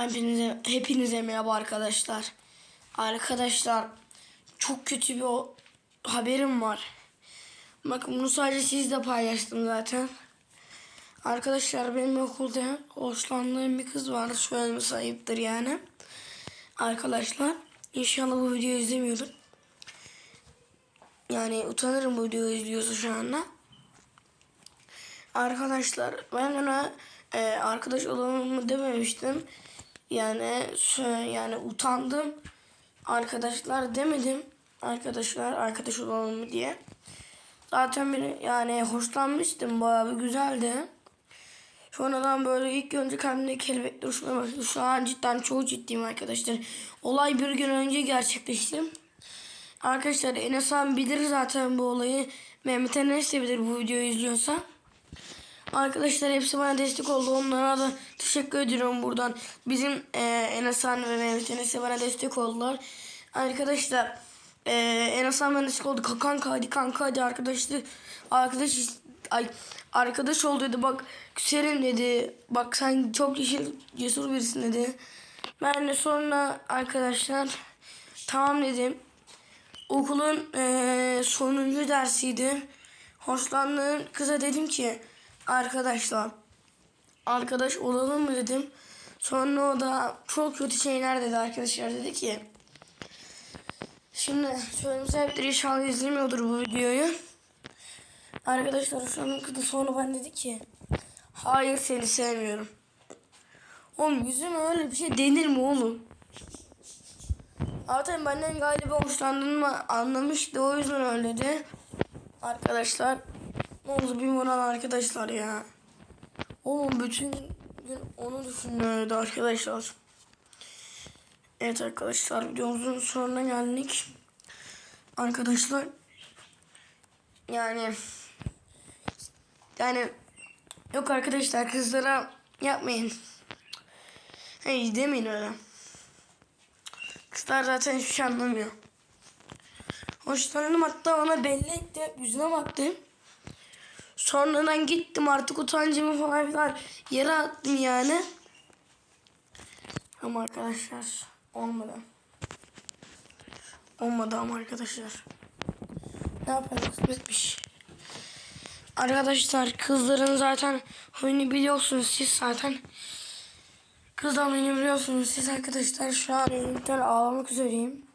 Hepinize, hepinize merhaba arkadaşlar. Arkadaşlar çok kötü bir o, haberim var. Bakın bunu sadece sizle paylaştım zaten. Arkadaşlar benim okulda hoşlandığım bir kız vardı. Söylemesi ayıptır yani. Arkadaşlar inşallah bu videoyu izlemiyordur. Yani utanırım bu videoyu izliyorsa şu anda. Arkadaşlar ben ona e, arkadaş olalım dememiştim. Yani yani utandım. Arkadaşlar demedim. Arkadaşlar arkadaş olalım mı diye. Zaten beni yani hoşlanmıştım. Bayağı bir güzeldi. Sonradan böyle ilk önce kalbimde kelebekler uçmaya başladı. Şu an cidden çok ciddiyim arkadaşlar. Olay bir gün önce gerçekleşti. Arkadaşlar Enes abi bilir zaten bu olayı. Mehmet Enes de bilir bu videoyu izliyorsa. Arkadaşlar hepsi bana destek oldu. Onlara da teşekkür ediyorum buradan. Bizim e, Enes Han ve Mehmet Enes'e bana destek oldular. Arkadaşlar e, Enes Han bana destek oldu. "Ka- Kanka hadi kanka hadi arkadaşlar. Arkadaş ay arkadaş ol dedi. Bak küserim dedi. Bak sen çok yeşil, cesur birisin dedi. Ben de sonra arkadaşlar tamam dedim. Okulun eee sonuncu dersiydi. Hoşlandığım kıza dedim ki arkadaşlar arkadaş olalım mı dedim. Sonra o da çok kötü şeyler dedi arkadaşlar dedi ki Şimdi söyleyeyim sahipleri inşallah izlemiyordur bu videoyu. Arkadaşlar hoşlandığım kız da sonra ben dedi ki hayır seni sevmiyorum. Oğlum yüzüme öyle bir şey denir mi oğlum? Zaten benden galiba hoşlandığımı anlamıştı. O yüzden öyle dedi. Arkadaşlar. Ne oldu bilmiyorum arkadaşlar ya. Oğlum bütün gün onu düşünüyordu arkadaşlar. Evet arkadaşlar videomuzun sonuna geldik. Arkadaşlar. Yani. Yani. Yok arkadaşlar kızlara yapmayın. Hey demeyin öyle. Kızlar zaten hiçbir şey anlamıyor. Hoşlandım hatta ona belli etti. Yüzüne baktım. Sonradan gittim artık utancımı falan filan yere attım yani. Ama arkadaşlar olmadı. Olmadı ama arkadaşlar. Ne yapalım kısmetmiş. Arkadaşlar kızların zaten huyunu biliyorsunuz siz zaten. Kızdan beni biliyorsunuz siz arkadaşlar şu an elimden ağlamak üzereyim.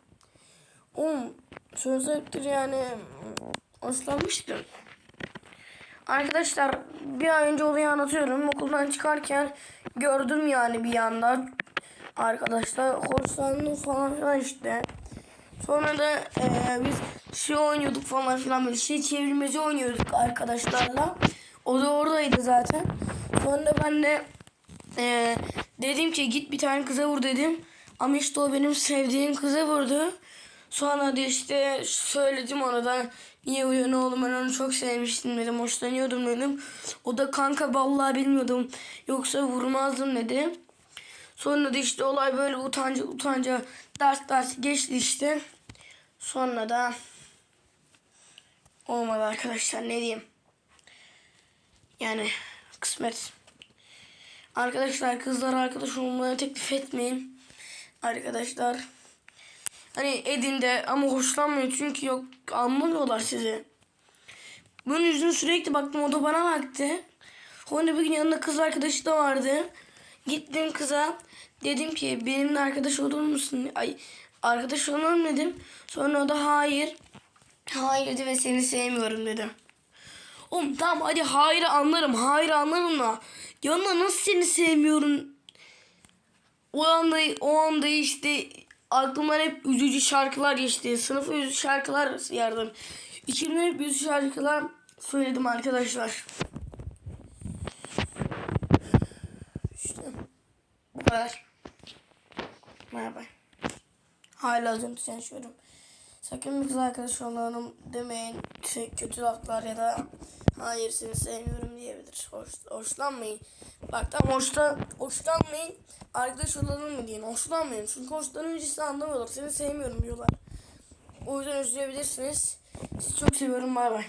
Oğlum sözlerdir yani hoşlanmıştım. Arkadaşlar bir ay önce olayı anlatıyorum. Okuldan çıkarken gördüm yani bir yanda. Arkadaşlar hoşlandım falan filan işte. Sonra da eee, biz şey oynuyorduk falan filan böyle şey çevirmeci oynuyorduk arkadaşlarla. O da oradaydı zaten. Sonra ben de eee, dedim ki git bir tane kıza vur dedim. Ama işte o benim sevdiğim kıza vurdu. Sonra da işte söyledim ona da niye ne oğlum ben onu çok sevmiştim dedim. Hoşlanıyordum dedim. O da kanka vallahi bilmiyordum. Yoksa vurmazdım dedi. Sonra da işte olay böyle utanca utanca ders ders geçti işte. Sonra da olmadı arkadaşlar ne diyeyim. Yani kısmet. Arkadaşlar kızlar arkadaş olmaya teklif etmeyin. Arkadaşlar. Hani edin de ama hoşlanmıyor çünkü yok anlamıyorlar sizi. Bunun yüzüne sürekli baktım o da bana baktı. Sonra bir gün yanında kız arkadaşı da vardı. Gittim kıza dedim ki benimle arkadaş olur musun? Ay arkadaş olalım dedim. Sonra o da hayır. Hayır dedi ve seni sevmiyorum dedi. Oğlum tamam hadi hayır anlarım. Hayır anlarım da. Yanına nasıl seni sevmiyorum o anda o anda işte aklımdan hep üzücü şarkılar geçti. Sınıfa üzücü şarkılar yardım. İçimden hep üzücü şarkılar söyledim arkadaşlar. İşte bu kadar. Merhaba. Hala üzüntü yaşıyorum. Sakın bir kız arkadaş olalım demeyin. Kötü laflar ya da hayır seni sevmiyorum diyebilir. Hoş, hoşlanmayın. Bak tam hoşlan, hoşlanmayın. Arkadaş olalım mı deyin. Hoşlanmayın. Çünkü hoşlanınca sizi anlamıyorlar. Seni sevmiyorum diyorlar. O yüzden üzülebilirsiniz. Sizi çok seviyorum. Bay bay.